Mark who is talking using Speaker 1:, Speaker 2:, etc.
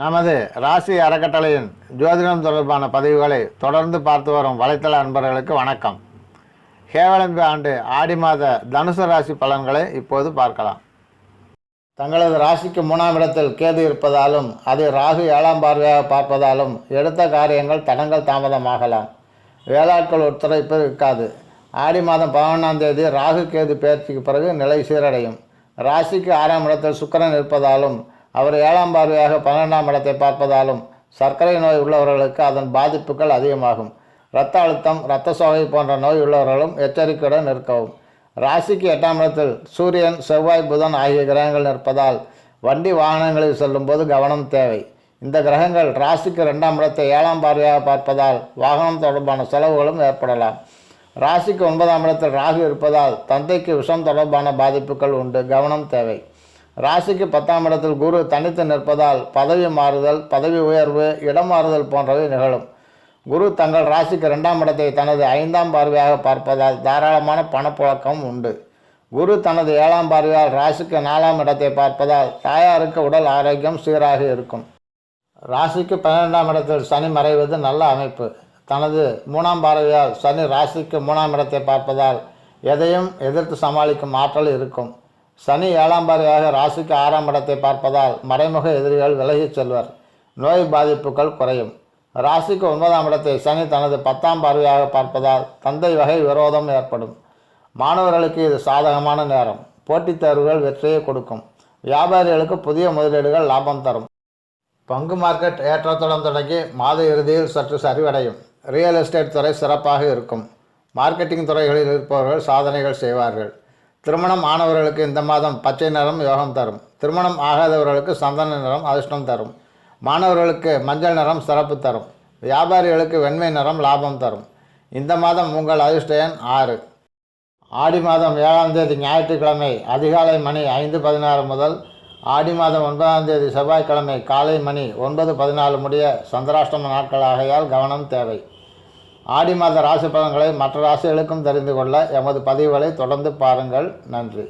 Speaker 1: நமது ராசி அறக்கட்டளையின் ஜோதிடம் தொடர்பான பதிவுகளை தொடர்ந்து பார்த்து வரும் வலைத்தள அன்பர்களுக்கு வணக்கம். ஹேவலம்பி ஆண்டு ஆடி மாத தனுசு ராசி பலன்களை இப்போது பார்க்கலாம். தங்களது ராசிக்கு மூணாம் இடத்தில் கேது இருப்பதாலும் அது ராகு ஏழாம் பார்வையாக பார்ப்பதாலும் எடுத்த காரியங்கள் தடங்கள் தாமதமாகலாம். வேளாட்கள் ஒத்துழைப்பு இருக்காது ஆடி மாதம் பதினொன்றாம் தேதி ராகு கேது பயிற்சிக்கு பிறகு நிலை சீரடையும். ராசிக்கு ஆறாம் இடத்தில் சுக்கரன் இருப்பதாலும் அவர் ஏழாம் பார்வையாக பன்னெண்டாம் இடத்தை பார்ப்பதாலும் சர்க்கரை நோய் உள்ளவர்களுக்கு அதன் பாதிப்புகள் அதிகமாகும். இரத்த அழுத்தம் இரத்த சோகை போன்ற நோய் உள்ளவர்களும் எச்சரிக்கையுடன் இருக்கவும் ராசிக்கு எட்டாம் இடத்தில் சூரியன் செவ்வாய் புதன் ஆகிய கிரகங்கள் நிற்பதால் வண்டி வாகனங்களில் செல்லும்போது கவனம் தேவை. இந்த கிரகங்கள் ராசிக்கு ரெண்டாம் இடத்தை ஏழாம் பார்வையாக பார்ப்பதால் வாகனம் தொடர்பான செலவுகளும் ஏற்படலாம். ராசிக்கு ஒன்பதாம் இடத்தில் ராகு இருப்பதால் தந்தைக்கு விஷம் தொடர்பான பாதிப்புகள் உண்டு. கவனம் தேவை. ராசிக்கு பத்தாம் இடத்தில் குரு தனித்து நிற்பதால் பதவி மாறுதல் பதவி உயர்வு இடம் மாறுதல் போன்றவை நிகழும். குரு தங்கள் ராசிக்கு ரெண்டாம் இடத்தை தனது ஐந்தாம் பார்வையாக பார்ப்பதால் தாராளமான பணப்புழக்கம் உண்டு. குரு தனது ஏழாம் பார்வையால் ராசிக்கு நாலாம் இடத்தை பார்ப்பதால் தாயாருக்கு உடல் ஆரோக்கியம் சீராக இருக்கும். ராசிக்கு பன்னிரெண்டாம் இடத்தில் சனி மறைவது நல்ல அமைப்பு. தனது மூணாம் பார்வையால் சனி ராசிக்கு மூணாம் இடத்தை பார்ப்பதால் எதையும் எதிர்த்து சமாளிக்கும் ஆற்றல் இருக்கும். சனி ஏழாம் பார்வையாக ராசிக்கு ஆறாம் இடத்தை பார்ப்பதால் மறைமுக எதிரிகள் விலகிச் செல்வர். நோய் பாதிப்புகள் குறையும். ராசிக்கு ஒன்பதாம் இடத்தை சனி தனது பத்தாம் பார்வையாக பார்ப்பதால் தந்தை வகை விரோதம் ஏற்படும். மாணவர்களுக்கு இது சாதகமான நேரம். போட்டித் தேர்வுகள் வெற்றியை கொடுக்கும். வியாபாரிகளுக்கு புதிய முதலீடுகள் லாபம் தரும். பங்கு மார்க்கெட் ஏற்றத்துடன் தொடங்கி மாத இறுதியில் சற்று சரிவடையும். ரியல் எஸ்டேட் துறை சிறப்பாக இருக்கும். மார்க்கெட்டிங் துறைகளில் இருப்பவர்கள் சாதனைகள் செய்வார்கள். திருமணம் ஆனவர்களுக்கு இந்த மாதம் பச்சை நிறம் யோகம் தரும். திருமணம் ஆகாதவர்களுக்கு சந்தன நிறம் அதிர்ஷ்டம் தரும். மாணவர்களுக்கு மஞ்சள் நிறம் சிறப்பு தரும். வியாபாரிகளுக்கு வெண்மை நிறம் லாபம் தரும். இந்த மாதம் உங்கள் அதிர்ஷ்ட எண் ஆறு. ஆடி மாதம் ஏழாம் தேதி ஞாயிற்றுக்கிழமை அதிகாலை மணி ஐந்து பதினாறு முதல் ஆடி மாதம் ஒன்பதாம் தேதி செவ்வாய்க்கிழமை காலை மணி ஒன்பது பதினாலு முடிய சந்திராஷ்டம நாட்கள் ஆகையால் கவனம் தேவை. ஆடி மாத ராசி பலன்களை மற்ற ராசிகளுக்கும் தெரிந்து கொள்ள எமது பதிவுகளை தொடர்ந்து பாருங்கள். நன்றி.